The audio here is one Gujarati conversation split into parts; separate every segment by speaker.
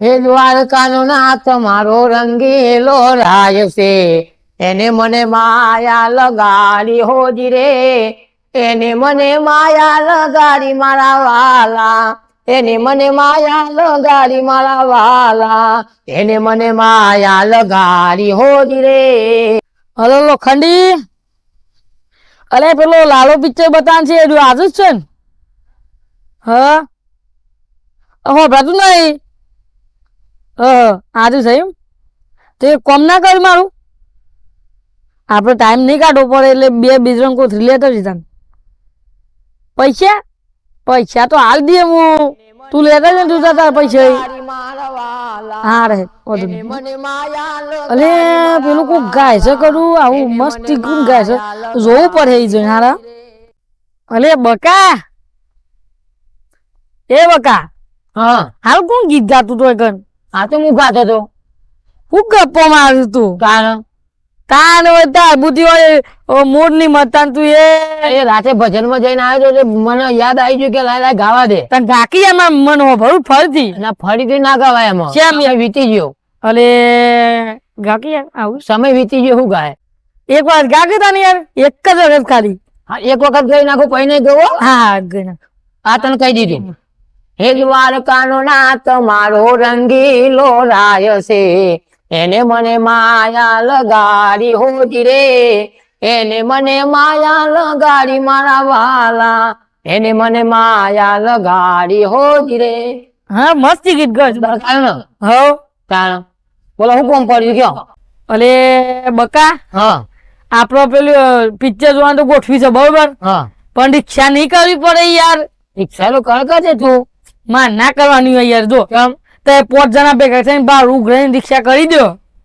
Speaker 1: હે દ્વારકાનો નાથ, મારો રંગીલો રાય છે. એને મને માયા લગાડી હોજી રે. એને મને માયા લગાડી મારા વાલા. એને મને માયા લગાડી મારા વાલા. એને મને માયા લગાડી હોજી રે.
Speaker 2: હલો લોખંડી અરે પેલો લાલો પિક્ચર બતાવ છે આજુ જ છે ને? હા? હો ભરાતું નહીં? આજુ થયું તો એ કોમ ના કર મારું. આપણે ટાઈમ નહીં કાઢવો પડે એટલે બે બીજરંગ કોથરી લેતો જ તને પૈસા? પૈસા તો હાલ દે હું. તું લેતા જ ને તું તાર પૈસા. હા રે અલે પેલું કોક ગાય છે કરું આવું મસ્ત ગુણ ગાય છે જોવું પડે એ જોઈને હારા. અલે બકા. એ બકા.
Speaker 1: હા.
Speaker 2: હાલ કોણ ગીત ગાતું તો કન
Speaker 1: આ તો હું ગાતો હતો.
Speaker 2: હું ગપ્પો મારું તું.
Speaker 1: કારણ
Speaker 2: કાન તાર બુદ્ધિ હોય મૂડની મતાન તું એ.
Speaker 1: રાતે રાતે ભજનમાં જઈને આવ્યો તો એટલે મને યાદ આવી ગયું કે લાય ગાવા દે.
Speaker 2: તને ગાકી એમાં મન હો ભરું ફરીથી?
Speaker 1: ના ફરીથી ના ગાવાય એમાં.
Speaker 2: કેમ?
Speaker 1: વીતી ગયો.
Speaker 2: અલે ગાકી આવું
Speaker 1: સમય વીતી ગયો શું ગાય?
Speaker 2: એક વાર ગાકી તા ને યાર એક જ વખત ખાલી.
Speaker 1: હા એક વખત ગઈ નાખો પછી નહીં ગયો?
Speaker 2: હા હા
Speaker 1: આ તને કહી દીધું. હે દ્વારકાનો નાથ મારો રંગીલો રાય છે એને મને માયા લગાડી હોતી રે. એને મને માયા લગાડી મારા વાલા. એને મને માયા લગાડી હોતી રે.
Speaker 2: હા મસ્તી ગીત
Speaker 1: ને
Speaker 2: હવ
Speaker 1: તાણ બોલો હું કોમ પડ્યું? કયો?
Speaker 2: અલે બકા.
Speaker 1: હા.
Speaker 2: આપણો પેલું પિક્ચર જોવાનું તો ગોઠવી છે બરોબર?
Speaker 1: હા.
Speaker 2: પણ રિક્ષા નહીં કરવી પડે યાર.
Speaker 1: રિક્ષા તો કર કરજે તું.
Speaker 2: માં ના કરવાની હોય યાર જો.
Speaker 1: કેમ?
Speaker 2: તે પોત જણા ભેગા થઈને બાર ઉઘરાઈને રિક્ષા કરી દો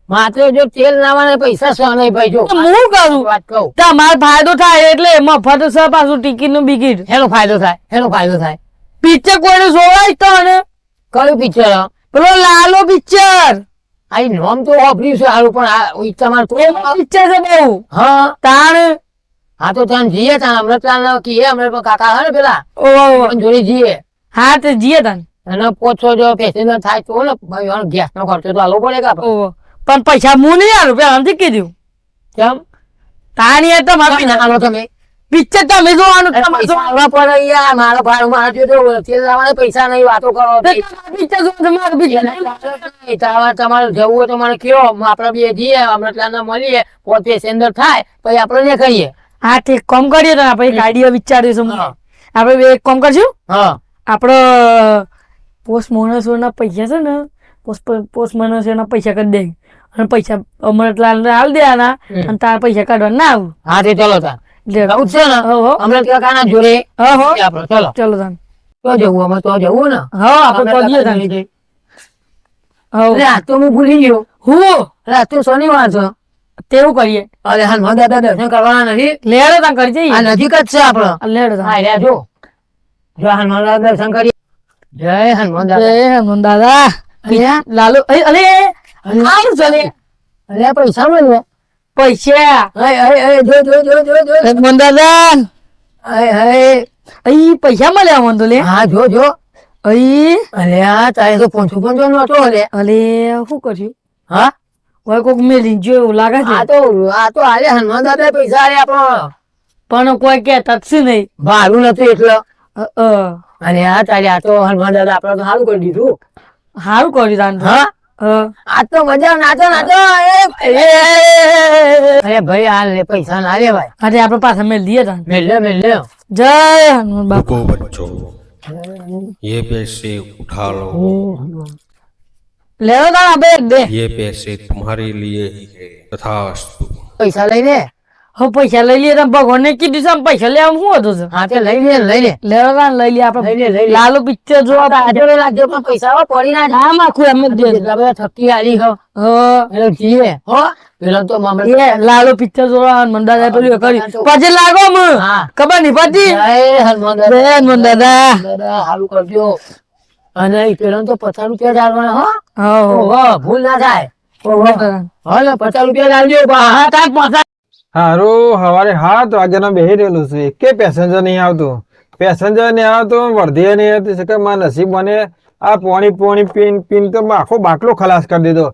Speaker 1: માત્ર જો તેલ નાવાના પૈસા સો નહીં ભાઈ જો?
Speaker 2: હું કરું?
Speaker 1: વાત કહું.
Speaker 2: તમારે ફાયદો થાય એટલે મફત પાછું ટિકિટ. નું બિકિટ
Speaker 1: ફાયદો થાય હેનો ફાયદો થાય.
Speaker 2: પિક્ચર કોઈને જોવાય તો ને?
Speaker 1: કયું પિક્ચર?
Speaker 2: પેલો લાલો પિક્ચર.
Speaker 1: આ નોમ તો વાપર્યું છે સારું પણ આ તમારે
Speaker 2: પિક્ચર છે બહુ.
Speaker 1: હા.
Speaker 2: તાણ.
Speaker 1: હા તો ત્યાં જઈએ હમણાં ત્યાં કીએ પણ કાકા હે ને પેલા? જોડે જઈએ.
Speaker 2: હા તે જીએ તને.
Speaker 1: અને પોચો જો પેસેન્જર થાય તો ને ભાઈ ગેસ નો ખર્ચો તો આલો પડે કે
Speaker 2: પણ પૈસા હું નહીં આલું પેલા સમજી કીધું.
Speaker 1: કેમ?
Speaker 2: તાણી તો
Speaker 1: કઈ
Speaker 2: તમારે
Speaker 1: ના આલો તમે?
Speaker 2: પિક્ચર તમે જોવાનું તમારે
Speaker 1: પૈસા પડે યાર મારો ભાડો મારા જો તો પૈસા નહીં વાતો કરો
Speaker 2: પિક્ચર જોવાનું. મારે પિક્ચર
Speaker 1: તમારે તમારે જવું હોય તો મને કયો આપણે બે જઈએ ત્યાં મળીએ પોતે પેસેન્જર થાય પછી આપણે ને કહીએ
Speaker 2: હા તે કોમ કરીએ તો આપણે ગાડીઓ વિચારીશું. આપણે બે એક કામ કરશું?
Speaker 1: હા.
Speaker 2: આપણો પોસ્ટ મોનસોના પૈસા છે ને પોસ્ટ પોસ્ટ મોનસોના પૈસા કરી દે. અને પૈસા અમરતલાલ હાલ દેવાના અને તારા પૈસા કાઢવા ના આવું.
Speaker 1: હા તે ચલો તાર. ને. ને. શનિવાર છે.
Speaker 2: તેવું કરીએ.
Speaker 1: અરે હનુમાન દાદા દર્શન કરવાના નથી.
Speaker 2: લેડો
Speaker 1: નજીક જ છે
Speaker 2: આપડે. લેડો
Speaker 1: હા જો. જો હનુમાન દાદા દર્શન કરીએ. જય હનુમાન દાદા.
Speaker 2: જય હનુમાન દાદા. લાલુ અરે અરે
Speaker 1: આમ અરે પૈસા મળે
Speaker 2: પૈસા.
Speaker 1: હય હય હય જો જો જો જો જો.
Speaker 2: હનુમાન દાદા. અહીં પૈસા મળ્યા મને તો લે.
Speaker 1: હા જો જો.
Speaker 2: અરે
Speaker 1: અલ્યા તારે તો પોંચો પોંચો નતો અલે.
Speaker 2: અલે શું કર્યું?
Speaker 1: હા?
Speaker 2: કોઈ કોક મેલી જો એવું લાગે છે.
Speaker 1: આ તો આ તો આલે હનુમાન દાદા પૈસા આલે આપણો
Speaker 2: પણ કોઈ કે છે નહીં.
Speaker 1: ભારું નથી એટલે. અને આ તારે આ તો હનુમાન દાદા આપણે તો સારું કરી દીધું
Speaker 2: હારું કર્યું તાન તો.
Speaker 1: હા
Speaker 2: અ.
Speaker 1: આ તો મજા નાચો નાચો એ, એ, અરે ભાઈ આ લે પૈસા ના લે ભાઈ
Speaker 2: અરે આપણે પાછા મેલ દઈએ તાન
Speaker 1: મેલ લે મેલ લે
Speaker 2: જય હનુમાન બાપા
Speaker 3: रुको बच्चों ये पैसे उठा लो
Speaker 2: લેવો તાન આપણે એક દે
Speaker 3: ये पैसे तुम्हारे लिए ही है तथास्तु
Speaker 1: પૈસા લઈ લે
Speaker 2: પૈસા લઈ લઈએ તમે ભગવાન ને કીધું છે પૈસા લેવા શું હતું
Speaker 1: હા તે લઈ લે લઈ લે.
Speaker 2: લેવા લઈ
Speaker 1: લે,
Speaker 2: આપણે. લાલુ પિક્ચર જોવા તા
Speaker 1: આજે પણ પૈસા હો પડી ના
Speaker 2: આમ આખું એમ જ
Speaker 1: બધા થકી આલી હો.
Speaker 2: હો.
Speaker 1: એટલે હો. પેલો તો મામલે
Speaker 2: લાલુ પિક્ચર જોવા હનુમાન દાદા પેલું પછી લાગો મ.
Speaker 1: હા.
Speaker 2: ખબર નહીં પછી
Speaker 1: હનુમાન દાદા.
Speaker 2: હનુમાન દાદા.
Speaker 1: દાદા હારું કરજો. અને પેલો તો પચાસ રૂપિયા ચાલવાના હો.
Speaker 2: હો
Speaker 1: ભૂલ ના થાય. પચાસ રૂપિયા લાવજો હા તાર પાછા
Speaker 4: હારું સવારે સાત વાગ્યાનો બેસી રહેલું છું. એકે પેસેન્જર નહીં આવતું. પેસેન્જર નહીં આવતું વર્ધી નહીં કે મારા નસીબ મને આ પોણી પોણી પીન પીન તો આખો બાટલો ખલાસ કરી દીધો.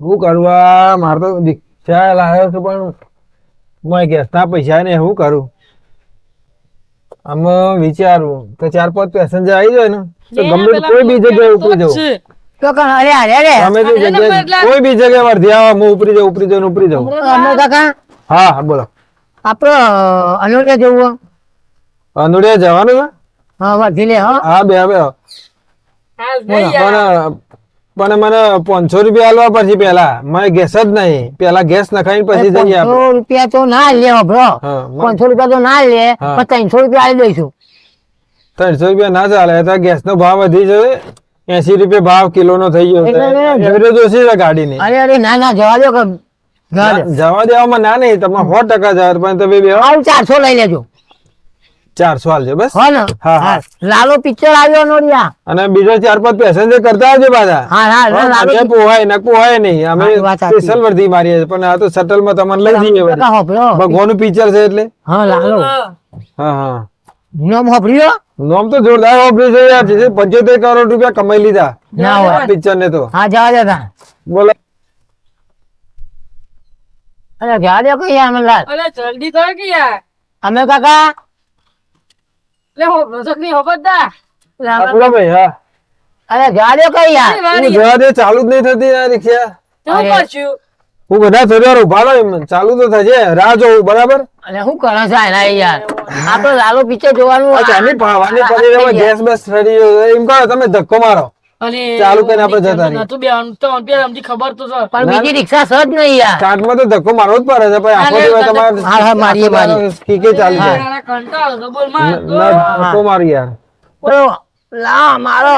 Speaker 4: શું કરવા મારે તો દીક્ષા લાવ્યો છું પણ મેં ગેસના પૈસા ને શું કરું? આમ વિચારું. તો ચાર પાંચ પેસેન્જર આવી જાય ને. તો ગમે કોઈ બી જગ્યાએ ઉપર જવું
Speaker 1: તો કણ અરે અરે અરે.
Speaker 4: અમે તે જગ્યાએ કોઈ બી જગ્યાએ વર્ધી આવો હું ઉપરી જાઉં ઉપરી જાઉં ઉપરી જાઉં.
Speaker 1: અમે કાકા
Speaker 4: હા હા બોલો.
Speaker 1: આપણો અનોડિયા જવું
Speaker 4: અંદોડિયા જવાનું છે?
Speaker 1: હા વધી લે હા.
Speaker 4: હા બે બે પણ પણ મને પાંચસો રૂપિયા આલવા પછી પેલા મને ગેસ જ નહીં. પેલા ગેસ નખાઈ પછી જઈએ
Speaker 1: પાંચસો રૂપિયા તો ના લે બ્રો પાંચસો રૂપિયા તો ના લે પણ ત્રણસો રૂપિયા આલી દઈશું.
Speaker 4: ત્રણસો રૂપિયા ના ચાલે તો ગેસ નો ભાવ વધી જશે. એસી રૂપિયા ભાવ કિલો નો થઈ ગયો એવરેજ ઓછી છે ગાડીની.
Speaker 1: અરે અરે ના ના જવા દો જવા
Speaker 4: દેવામાં ના નહીં તમે સો ટકા જવા પણ તમે બે
Speaker 1: ચારસો લઈ લેજો.
Speaker 4: ચારસો હાલજો બસ?
Speaker 1: હા,
Speaker 4: હા.
Speaker 1: લાલો પિક્ચર આવ્યો નોડિયા
Speaker 4: અને બીજો ચાર પાંચ પેસેન્જર કરતા આવજો પાછા.
Speaker 1: હા હા
Speaker 4: પોહાય ને પોહાય નહીં. અમે
Speaker 1: હા, એ વાત સાચી.
Speaker 4: સ્પેશિયલ વર્ધી મારીએ છીએ પણ આ તો શટલમાં તમને લઈ જઈએ ભગવાન પિક્ચર છે એટલે.
Speaker 1: હા લાલો.
Speaker 4: હા હા.
Speaker 1: નામ હોભળ્યો?
Speaker 4: નોમ તો જોરદાર ઓફિસ છે યાર જે પંચોતેર કરોડ રૂપિયા કમાઈ લીધા.
Speaker 1: ના હોય.
Speaker 4: પિક્ચર ને તો.
Speaker 1: હા જવા દો તા
Speaker 4: બોલો.
Speaker 1: અરે જવા દે કે યાર અમરલાલ
Speaker 2: અરે જલ્દી કર કે યાર.
Speaker 1: અમે કાકા?
Speaker 2: લે હો રોજકની હોબત
Speaker 4: દા બોલો ભાઈ હા.
Speaker 1: અરે જવા દે કે યાર.
Speaker 4: હું જવા દે ચાલુ જ નહીં થતી યાર રિક્ષા.
Speaker 1: તો
Speaker 2: પાછું
Speaker 4: હું બધા થોડી વાર ઊભા ચાલુ તો થશે રાહ જોઉં બરાબર?
Speaker 1: અને શું કરો છો એના યાર? આપડે લાલો પિક્ચર જોવાનું
Speaker 4: અચ્છા એની ભાવાની પડી રહ્યો ગેસ બસ ફરી એમ કહો તમે ધક્કો મારો. ચાલુ કરીને આપણે જતા રહીએ.
Speaker 2: નતું બેવાનું તો અમને અમને ખબર તો છે.
Speaker 1: પણ બીજી રિક્ષા સજ નહીં યાર.
Speaker 4: કાટમાં તો ધક્કો મારવો જ પડે છે ભાઈ આખો દિવસ તમારે
Speaker 1: હા, હા, મારીએ, મારીએ.
Speaker 4: કીકે ચાલી જાય.
Speaker 2: કંટાળો તો
Speaker 4: બોલમાં ધક્કો મારી યાર.
Speaker 1: લા મારો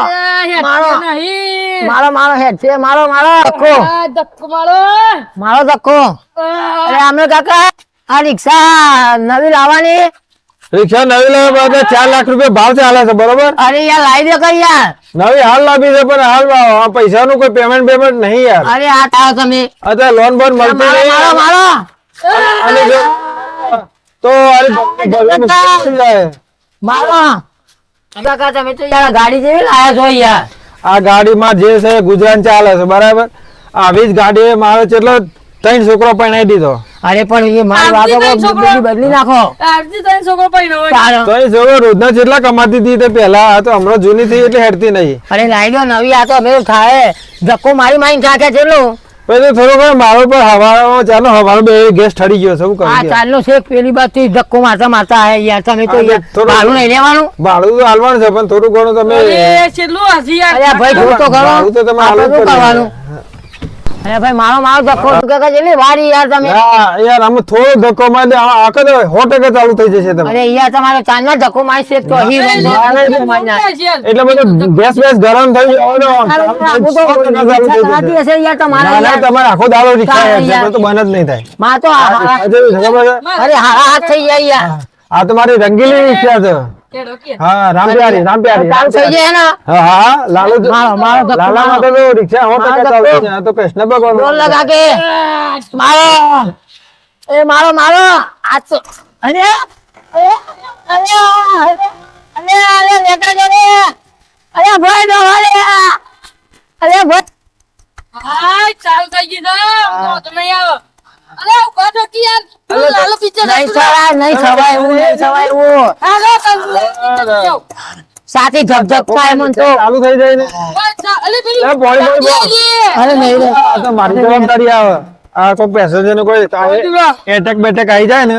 Speaker 1: મારો. મારો મારો હેડ છે મારો મારો ધક્કો.
Speaker 2: ધક્કો મારો.
Speaker 1: મારો ધક્કો. અરે અમે કાકા આ રિક્ષા નવી લાવવાની.
Speaker 4: રિક્ષા નવી લેવા માટે ચાર લાખ રૂપિયા ભાવ ચાલે છે બરોબર?
Speaker 1: અરે યાર લાવી દે કઈ યાર.
Speaker 4: નવી હાલ લાવી છે પણ હાલ આ પૈસાનું કોઈ પેમેન્ટ પેમેન્ટ નહીં યાર.
Speaker 1: અરે આ તાવ તમે.
Speaker 4: અત્યારે લોન બોન મળતી નહીં
Speaker 1: મારો
Speaker 4: મારો. તો અરે થઈ
Speaker 1: મારો. કાકા તમે તો યાર ગાડી જેવી લાયા છો યાર.
Speaker 4: આ ગાડીમાં જે છે ગુજરાન ચાલે છે બરાબર? આવી જ ગાડી મારે કેટલો ત્રણ છોકરો નહીં દીધો.
Speaker 1: અરે પણ એ મારી વાગો બદલી નાખો.
Speaker 2: આરતી તને છોકરો પૈણો
Speaker 4: ત્રણ છોકરો રોજના જેટલા કમાતી હતી તે પહેલા આ તો હમણાં જૂની થઈ એટલે હેડતી નહીં.
Speaker 1: અરે દો નવી આ તો અમે થાય ધક્કો મારી મારી થાકે ચેલો
Speaker 4: પેલો થોડો કોઈ મારો પર હવાનો ચાલો હવાનો બે ગેસ ઠડી ગયો છે શું
Speaker 1: આ
Speaker 4: હા
Speaker 1: ચાલો છે પેલી બાદથી ધક્કો મારતા મારતા આયા યાર તમે તો
Speaker 4: હા,
Speaker 1: યાર ભાડું નહીં લેવાનું.
Speaker 4: ભાડું તો હાલવાનું છે પણ થોડું ઘણું તમે
Speaker 2: અરે છેલ્લું હસી યાર
Speaker 1: અરે ભાઈ થોડું તો
Speaker 4: કરો તો તમે હાલવું.
Speaker 1: કરવાનું? અરે ભાઈ મારો મારો ધક્કો કાકા જેટલી વારી યાર તમે.
Speaker 4: હા યાર આમાં થોડો ધક્કો મારી દે. આખો તો સો ટકા ચાલુ થઈ જશે તમે
Speaker 1: અરે યાર તમારો ચાંદના ધક્કો મારી છે તો ધક્કો
Speaker 4: એટલે બધું ગેસ બેસ ગરમ થઈ ગયો.
Speaker 1: ને આખું તો કરાતી હશે યાર તમારા
Speaker 4: ના. તમારે આખો દાડો રિક્ષા
Speaker 1: યાર.
Speaker 4: તો બન જ નહીં થાય.
Speaker 1: માં તો? અરે હારા હાથ થઈ જાય યાર.
Speaker 4: આ તમારી રંગીલી રિક્ષા છે. હા રામપ્યારી રામપ્યારી
Speaker 1: ચાલુ થઈ જાય ને
Speaker 4: હા હા હા, લાલુ
Speaker 1: મારો- મારો
Speaker 4: લાલા માટે તો રિક્ષા સો ટકા ચાલુ છે. તો કૃષ્ણ ભગવાન
Speaker 1: બોલ લગા. કે મારો. એ મારો મારો. આ તો અરે અરે અરે અરે અરે લેતા જો રે અરે ભાઈ દો અરે અરે ભાઈ
Speaker 2: હા ચાલ થઈ ગઈ તમે તો આવો. અરે ઊભા થો કે યાર પેલું લાલો પિક્ચર
Speaker 1: નહીં સવાય નહીં સવાય એવું. નહીં સવાય એવું
Speaker 2: હાલો કંગુ
Speaker 1: સાથી ધક ધક થાય મન તો.
Speaker 4: ચાલુ થઈ જાય ને.
Speaker 2: અલે પેલી
Speaker 4: બોલ, બોલ.
Speaker 1: અરે નહીં રે.
Speaker 4: આ તો મારી જવાબદારી આવે. આ કોઈ પેસેન્જર ને કોઈ એટેક બેટેક આવી જાય ને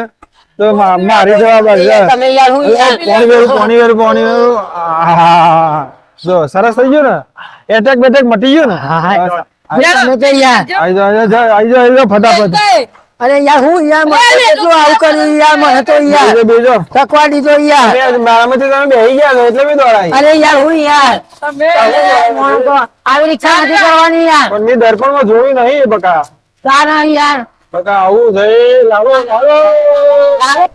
Speaker 4: તો મારી જવાબદારી.
Speaker 1: તમે યાર હું પાણી
Speaker 4: પોણી વેરું પાણી વેરું પાણી વેરું. જો સરસ થઈ ગયું ને. એટેક બેટેક મટી ગયું ને.
Speaker 1: હા, હા.
Speaker 4: બસ.
Speaker 1: યાર તમે તો યાર.
Speaker 4: આઈ જાઓ, આઈ જાઓ, ફટાફટ.
Speaker 1: અરે યાર હું યાર મને એટલું આવું કર્યું યાર મને તો યાર.
Speaker 4: બેજો.
Speaker 1: થકવા દીધો યાર.
Speaker 4: અરે, મારામાંથી તમે બેહી ગયા છો એટલે મેં દોડાઈ.
Speaker 1: અરે યાર હું યાર. આવી રીક્ષા નથી કરવાની યાર.
Speaker 4: પણ મેં દર્પણમાં જોયું નહીં બકા.
Speaker 1: સારા યાર.
Speaker 4: બકા આવું થઈ લાવો લાવો.
Speaker 1: તારે